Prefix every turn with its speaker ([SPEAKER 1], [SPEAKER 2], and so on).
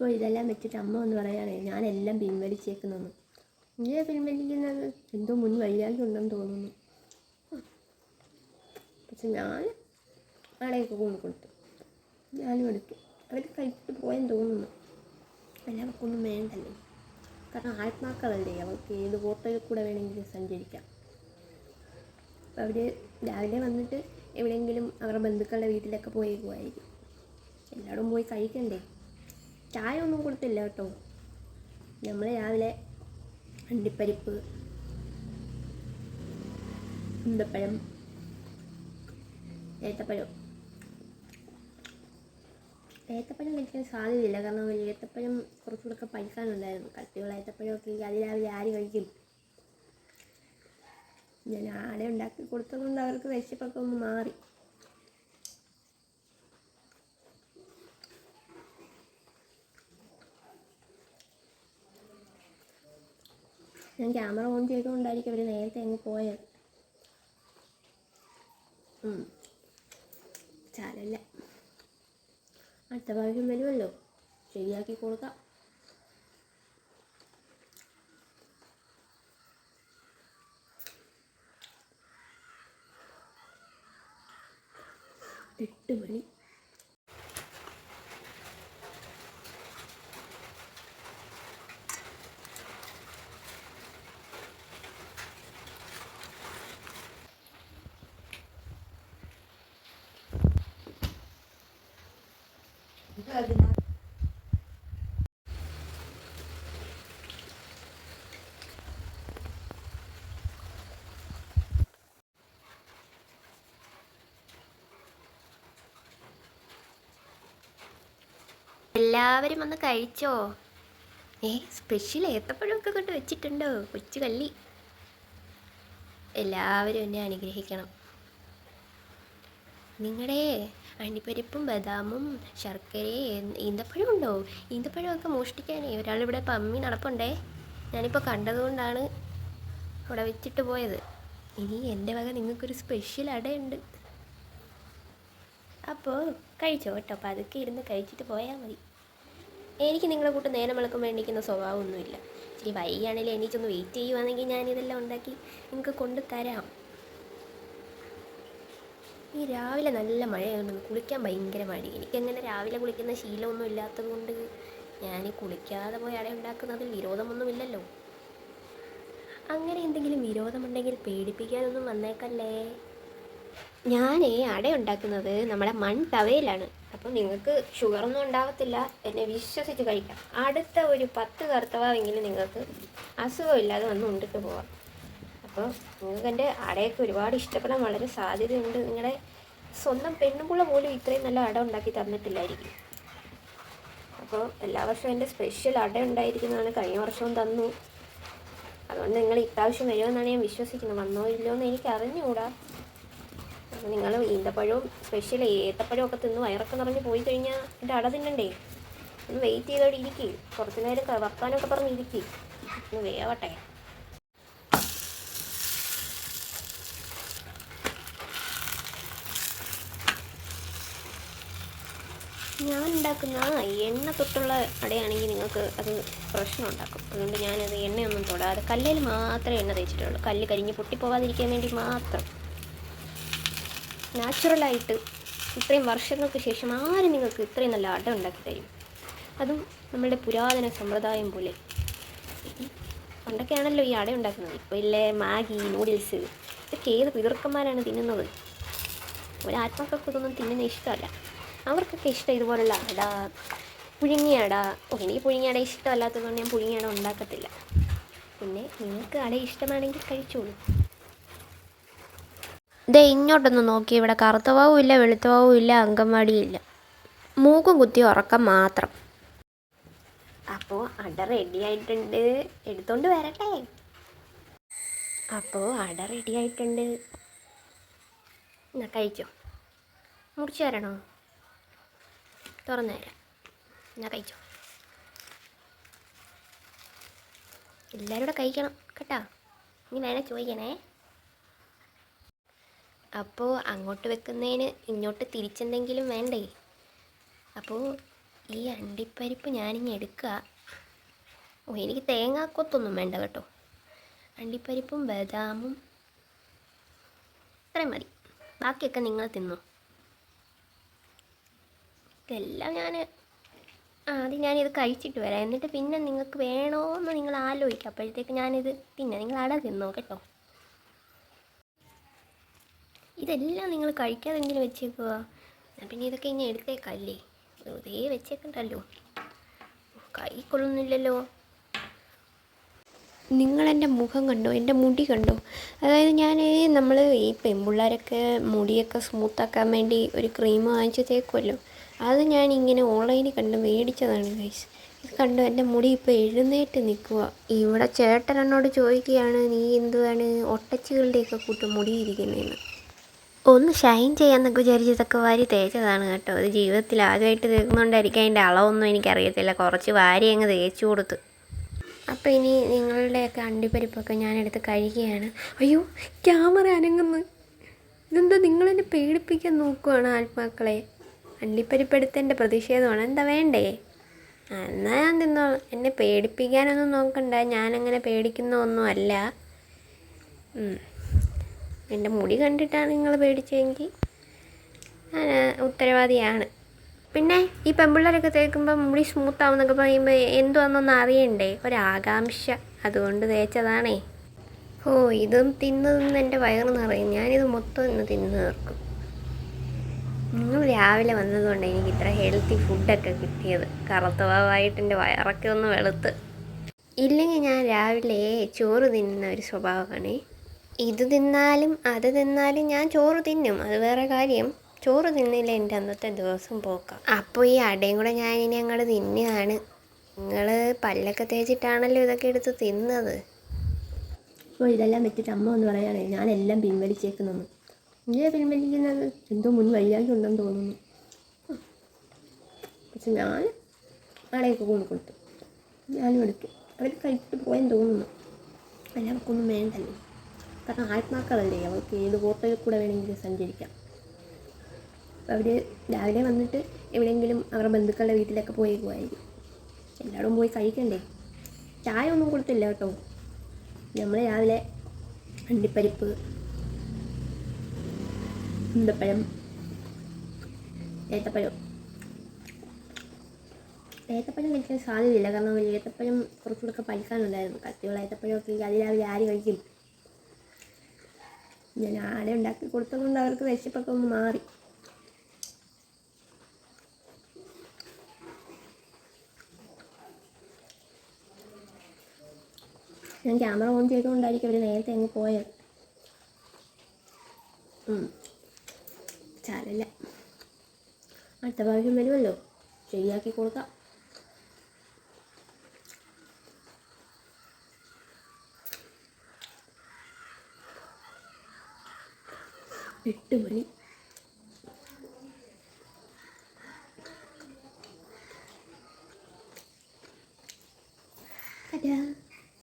[SPEAKER 1] അപ്പോൾ ഇതെല്ലാം വെച്ചിട്ട് അമ്മ ഒന്ന് പറയുകയാണേ ഞാനെല്ലാം പിൻവലിച്ചേക്കുന്നതെന്ന് ഇങ്ങനെ പിൻവലിക്കുന്നത് എന്തോ മുൻ വൈരാഗ്യം ഉണ്ടെന്ന് തോന്നുന്നു. പക്ഷെ ഞാൻ ആളെയൊക്കെ കൊണ്ട് കൊടുത്തു. ഞാനും എടുത്തു. അവർ കഴിച്ചിട്ട് പോയെന്ന് തോന്നുന്നു. എല്ലാവർക്കൊന്നും വേണ്ടല്ലോ. കാരണം ആത്മാക്കളല്ലേ. അവർക്ക് ഏത് ഓട്ടോയിൽ കൂടെ വേണമെങ്കിലും സഞ്ചരിക്കാം. അവർ രാവിലെ വന്നിട്ട് എവിടെയെങ്കിലും അവരുടെ ബന്ധുക്കളുടെ വീട്ടിലൊക്കെ പോയേക്കുമായിരിക്കും എല്ലായിടും പോയി കഴിക്കണ്ടേ? ചായ ഒന്നും കൊടുത്തില്ല കേട്ടോ. നമ്മൾ രാവിലെ അണ്ടിപ്പരിപ്പ് ഉണ്ടപ്പഴം ഏത്തപ്പഴം. ഏത്തപ്പഴം കഴിക്കാൻ സാധ്യതയില്ല. കാരണം ഏത്തപ്പഴം കുറച്ചുകൂടെ ഒക്കെ പഴുക്കാനുണ്ടായിരുന്നു. കട്ടിയുള്ള ഏത്തപ്പഴമൊക്കെ അതിരാവിലെ ആര് കഴിക്കും? ഞാൻ ആടെ ഉണ്ടാക്കി കൊടുത്തതുകൊണ്ട് അവർക്ക് വിശപ്പൊക്കെ ഒന്ന് മാറി. ഞാൻ ക്യാമറ ഓൺ ചെയ്തുകൊണ്ടായിരിക്കും അവർ നേരത്തെ അങ്ങ് പോയത്. സാരമില്ല അടുത്ത പ്രാവശ്യം വരുമല്ലോ. ശരിയാക്കി കൊടുക്കാം. എട്ട് എല്ലാവരും ഒന്ന് കഴിച്ചോ? ഏ സ്പെഷ്യൽ ഏത്തപ്പഴമൊക്കെ കൊണ്ട് വെച്ചിട്ടുണ്ടോ? കൊച്ചു കള്ളി എല്ലാവരും എന്നെ അനുഗ്രഹിക്കണം. നിങ്ങളുടെ അണ്ടിപ്പരിപ്പും ബദാമും ശർക്കരയും ഈന്തപ്പഴം ഉണ്ടോ? ഈന്തപ്പഴമൊക്കെ മോഷ്ടിക്കാനേ. ഒരാളിവിടെ പമ്മി നടപ്പുണ്ടേ. ഞാനിപ്പോൾ കണ്ടതുകൊണ്ടാണ് അവിടെ വെച്ചിട്ട് പോയത്. ഇനി എന്റെ വക നിങ്ങൾക്കൊരു സ്പെഷ്യൽ അടയുണ്ട്. അപ്പോൾ കഴിച്ചോ കേട്ടോ. അപ്പോൾ അതൊക്കെ ഇരുന്ന് കഴിച്ചിട്ട് പോയാൽ മതി. എനിക്ക് നിങ്ങളെ കൂട്ട് നേരം വിളക്കം വേണ്ടിക്കുന്ന സ്വഭാവമൊന്നുമില്ല. ഇച്ചിരി വൈകിയാണെങ്കിലും എനിക്കൊന്ന് വെയിറ്റ് ചെയ്യുവാണെങ്കിൽ ഞാനിതെല്ലാം ഉണ്ടാക്കി നിങ്ങൾക്ക് കൊണ്ട് തരാം ഈ രാവിലെ നല്ല മഴയായതുകൊണ്ട് കുളിക്കാൻ ഭയങ്കര മടി. എനിക്കങ്ങനെ രാവിലെ കുളിക്കുന്ന ശീലമൊന്നും ഇല്ലാത്തത് കൊണ്ട് ഞാൻ കുളിക്കാതെ പോയി അട ഉണ്ടാക്കുന്നതിൽ വിരോധമൊന്നുമില്ലല്ലോ. അങ്ങനെ എന്തെങ്കിലും വിരോധമുണ്ടെങ്കിൽ പേടിപ്പിക്കാനൊന്നും വന്നേക്കല്ലേ? ഞാൻ അട ഉണ്ടാക്കുന്നത് നമ്മുടെ മൺ തവയിലാണ്. അപ്പം നിങ്ങൾക്ക് ഷുഗറൊന്നും ഉണ്ടാവത്തില്ല. എന്നെ വിശ്വസിച്ച് കഴിക്കാം. അടുത്ത ഒരു പത്ത് കറുത്തവാവെങ്കിലും നിങ്ങൾക്ക് അസുഖമില്ലാതെ വന്ന് ഉണ്ടിട്ട് പോവാം. അപ്പോൾ നിങ്ങൾക്ക് എന്റെ അടയൊക്കെ ഒരുപാട് ഇഷ്ടപ്പെടാൻ വളരെ സാധ്യതയുണ്ട്. നിങ്ങളുടെ സ്വന്തം പെണ്ണുപിള്ള പോലും ഇത്രയും നല്ല അട ഉണ്ടാക്കി തന്നിട്ടില്ലായിരിക്കും. അപ്പോൾ എല്ലാ വർഷവും എന്റെ സ്പെഷ്യൽ അട ഉണ്ടായിരിക്കുന്നതാണ് കഴിഞ്ഞ വർഷവും തന്നു. അതുകൊണ്ട് നിങ്ങൾ ഇപ്രാവശ്യം വരുമെന്നാണ് ഞാൻ വിശ്വസിക്കുന്നത്. വന്നോ ഇല്ലയോ എന്ന് എനിക്ക് അറിഞ്ഞുകൂടാ. അപ്പോൾ നിങ്ങൾ ഈന്തപ്പഴവും സ്പെഷ്യൽ ഏത്തപ്പഴവും ഒക്കെ തിന്ന് വയറൊക്കെ നിറഞ്ഞ് പോയി കഴിഞ്ഞാൽ എന്റെ അട തിന്നണ്ടേ? ഒന്ന് വെയിറ്റ് ചെയ്തോടെ ഇരിക്കേ. കുറച്ച് നേരം വർത്താനമൊക്കെ പറഞ്ഞ് ഒന്ന് വേവട്ടെ ഞാൻ ഉണ്ടാക്കുന്ന എണ്ണ തൊട്ടുള്ള അടയാണെങ്കിൽ നിങ്ങൾക്ക് അത് പ്രശ്നം ഉണ്ടാക്കും അതുകൊണ്ട് ഞാനത് എണ്ണയൊന്നും തൊടാതെ കല്ലിൽ മാത്രമേ എണ്ണ തേച്ചിട്ടുള്ളൂ. കല്ല് കരിഞ്ഞ് പൊട്ടിപ്പോവാതിരിക്കാൻ വേണ്ടി മാത്രം. നാച്ചുറലായിട്ട് ഇത്രയും വർഷങ്ങൾക്ക് ശേഷം ആരും നിങ്ങൾക്ക് ഇത്രയും നല്ല അട ഉണ്ടാക്കി തരും. അതും നമ്മളുടെ പുരാതന സമ്പ്രദായം പോലെ. പണ്ടൊക്കെയാണല്ലോ ഈ അട ഉണ്ടാക്കുന്നത്. ഇപ്പോൾ ഇല്ലേ മാഗി നൂഡിൽസ് ഇതൊക്കെ ഏത് പിതൃക്കന്മാരാണ് തിന്നുന്നത്? ഒരാത്മാക്കൾക്ക് ഇതൊന്നും തിന്നുന്ന ഇഷ്ടമല്ല. അവർക്കൊക്കെ ഇഷ്ടം ഇതുപോലുള്ള അട പുഴുങ്ങിയട. ഓ എനിക്ക് പുഴുങ്ങിയട ഇഷ്ടമല്ലാത്തതുകൊണ്ട് ഞാൻ പുഴുങ്ങിയട ഉണ്ടാക്കത്തില്ല. പിന്നെ നിങ്ങൾക്ക് അട ഇഷ്ടമാണെങ്കിൽ കഴിച്ചോളൂ. ദേ ഇങ്ങോട്ടൊന്ന് നോക്കി. ഇവിടെ കറുത്തവാവും ഇല്ല വെളുത്തവാവും ഇല്ല അങ്കൻവാടിയും ഇല്ല. മൂക്കും കുത്തി ഉറക്കം മാത്രം. അപ്പോൾ അട റെഡി ആയിട്ടുണ്ട്. എടുത്തോണ്ട് വരട്ടെ. അപ്പോൾ അട റെഡി ആയിട്ടുണ്ട്. എന്നാ കഴിച്ചോ. മുറിച്ച് തരണോ തുറന്നു തരാം എന്നാൽ കഴിച്ചോ? എല്ലാവരും കൂടെ കഴിക്കണം കേട്ടോ. ഇനി വേണേൽ ചോദിക്കണേ. അപ്പോൾ അങ്ങോട്ട് വെക്കുന്നതിന് ഇങ്ങോട്ട് തിരിച്ചെന്തെങ്കിലും വേണ്ടേ? അപ്പോൾ ഈ അണ്ടിപ്പരിപ്പ് ഞാനിങ്ങനെ എടുക്കുക ഓ എനിക്ക് തേങ്ങാക്കൊത്തൊന്നും വേണ്ട കേട്ടോ. അണ്ടിപ്പരിപ്പും ബദാമും. ഇത്രയും മതി. ബാക്കിയൊക്കെ നിങ്ങൾ തിന്നു. ഇതെല്ലാം ഞാൻ ആദ്യം ഞാനിത് കഴിച്ചിട്ട് വരാം. എന്നിട്ട് പിന്നെ നിങ്ങൾക്ക് വേണോന്ന് നിങ്ങൾ ആലോചിക്കുക അപ്പോഴത്തേക്ക് ഞാനിത് പിന്നെ നിങ്ങൾ അട തിന്നോ കേട്ടോ. ഇതെല്ലാം നിങ്ങൾ കഴിക്കാതെ എന്തിനു വെച്ചേക്കുക ഞാൻ പിന്നെ ഇതൊക്കെ ഇനി എടുത്തേക്കല്ലേ? വെറുതെ വെച്ചേക്കണ്ടല്ലോ. കൈ കൊള്ളുന്നില്ലല്ലോ. നിങ്ങളെന്റെ മുഖം കണ്ടോ? എന്റെ മുടി കണ്ടോ? അതായത് ഞാൻ നമ്മൾ ഈ പെൺപിള്ളേരൊക്കെ മുടിയൊക്കെ സ്മൂത്താക്കാൻ വേണ്ടി ഒരു ക്രീം വാങ്ങിച്ച് തേക്കുമല്ലോ അത് ഞാൻ ഇങ്ങനെ ഓൺലൈനിൽ കണ്ട് മേടിച്ചതാണ് ഗൈസ് ഇത് കണ്ടു എന്റെ മുടി ഇപ്പോൾ എഴുന്നേറ്റ് നിൽക്കുക ഇവിടെ ചേട്ടൻ എന്നോട് ചോദിക്കുകയാണ് നീ എന്തുവാണ് ഒട്ടച്ചുകളുടെയൊക്കെ കൂട്ട് മുടിയിരിക്കുന്നതെന്ന് ഒന്ന് ഷൈൻ ചെയ്യാമെന്നൊക്കെ വിചാരിച്ച് ഇതൊക്കെ വാരി തേച്ചതാണ് കേട്ടോ. അത് ജീവിതത്തിൽ ആദ്യമായിട്ട് തേക്കുന്നതുകൊണ്ടായിരിക്കും അതിന്റെ അളവൊന്നും എനിക്കറിയത്തില്ല. കുറച്ച് വാരി അങ്ങ് തേച്ചു കൊടുത്ത്. അപ്പോൾ ഇനി നിങ്ങളുടെയൊക്കെ അണ്ടിപ്പരിപ്പൊക്കെ ഞാനെടുത്ത് കഴിക്കുകയാണ് അയ്യോ ക്യാമറ അനങ്ങുന്നു. ഇതെന്താ നിങ്ങളെന്നെ പേടിപ്പിക്കാൻ നോക്കുവാണ് ആത്മാക്കളെ? അണ്ടിപ്പരിപ്പ് എടുത്തതിന്റെ പ്രതിഷേധമാണ്. എന്താ വേണ്ടേ? എന്നാൽ ഞാൻ തിന്നോളാം എന്നെ പേടിപ്പിക്കാനൊന്നും നോക്കണ്ട. ഞാനങ്ങനെ പേടിക്കുന്ന ഒന്നുമല്ല. എന്റെ മുടി കണ്ടിട്ടാണ് നിങ്ങൾ പേടിച്ചതെങ്കിൽ ഞാൻ ഉത്തരവാദിയാണ്. പിന്നെ ഈ പെമ്പിള്ളേരൊക്കെ തേക്കുമ്പോൾ മുടി സ്മൂത്ത് ആവുന്നൊക്കെ പറയുമ്പോൾ എന്തുവാണെന്നൊന്നും അറിയണ്ടേ? ഒരാകാംക്ഷ അതുകൊണ്ട് തേച്ചതാണേ. ഓ ഇതും തിന്നതെന്ന് തിന്ന് എന്റെ വയറ് നിറയും. ഞാനിത് മൊത്തം ഇന്ന് തിന്നു തീർക്കും. നിങ്ങൾ രാവിലെ വന്നതുകൊണ്ട് എനിക്ക് ഇത്ര ഹെൽത്തി ഫുഡൊക്കെ കിട്ടിയത്. കറുത്തവായിട്ട് എന്റെ വയറൊക്കെ ഒന്ന് വെളുത്ത്. ഇല്ലെങ്കിൽ ഞാൻ രാവിലെ ചോറ് തിന്നുന്ന ഒരു സ്വഭാവമാണ്. ഇത് തിന്നാലും അത് തിന്നാലും ഞാൻ ചോറ് തിന്നും. അത് വേറെ കാര്യം. ചോറ് തിന്നില്ല എന്റെ അന്നത്തെ ദിവസം പോക്കാം. അപ്പോൾ ഈ അടയും കൂടെ ഞാൻ ഇനി അങ്ങോട്ട് തിന്നുകയാണ് നിങ്ങൾ പല്ലൊക്കെ തേച്ചിട്ടാണല്ലോ ഇതൊക്കെ എടുത്ത് തിന്നത്.
[SPEAKER 2] അപ്പോൾ ഇതെല്ലാം വെച്ചിട്ട് അമ്മ ഒന്ന് പറയാനേ ഞാനെല്ലാം പിൻവലിച്ചേക്കുന്നു ഇല്ലേ പിൻവലിക്കുന്നത്? എന്തോ മുൻ ഉണ്ടെന്ന് തോന്നുന്നു. പക്ഷെ ഞാൻ ആളെയൊക്കെ കൊണ്ട് കൊടുത്തു. ഞാനും എടുക്കും അവർ കഴിച്ചിട്ട് പോയെന്ന് തോന്നുന്നു. എല്ലാവർക്കൊന്നും വേണ്ടല്ലോ. കാരണം ആത്മാക്കളല്ലേ? അവർക്ക് ഏത് ഹോട്ടലിൽ കൂടെ വേണമെങ്കിലും സഞ്ചരിക്കാം. അവർ രാവിലെ വന്നിട്ട് എവിടെയെങ്കിലും അവരുടെ ബന്ധുക്കളുടെ വീട്ടിലൊക്കെ പോയി പോകുമായിരിക്കും എല്ലാവരും പോയി കഴിക്കണ്ടേ? ചായ ഒന്നും കൊടുത്തില്ല കേട്ടോ. നമ്മൾ രാവിലെ അണ്ടിപ്പരിപ്പ് ഉണ്ടപ്പഴം ഏത്തപ്പഴം ഏത്തപ്പഴം കഴിക്കാൻ സാധ്യതയില്ല കാരണം ഏത്തപ്പഴം കുറച്ചുകൂടെ പഴുക്കാനുണ്ടായിരുന്നു കത്തിയുള്ള ഏത്തപ്പഴമൊക്കെ അതിരാവിലെ ആര് കഴിക്കും ഞാൻ ആടെ ഉണ്ടാക്കി കൊടുത്തതുകൊണ്ട് അവർക്ക് വിശപ്പൊക്കെ ഒന്ന് മാറി ഞാൻ ക്യാമറ ഓൺ ചെയ്തുകൊണ്ടായിരിക്കും അവർ നേരത്തെ അങ്ങ് പോയത്. സാരമില്ല അടുത്ത പ്രാവശ്യം വരുമല്ലോ. ശരിയാക്കി കൊടുക്കാം. എട്ട് മണി.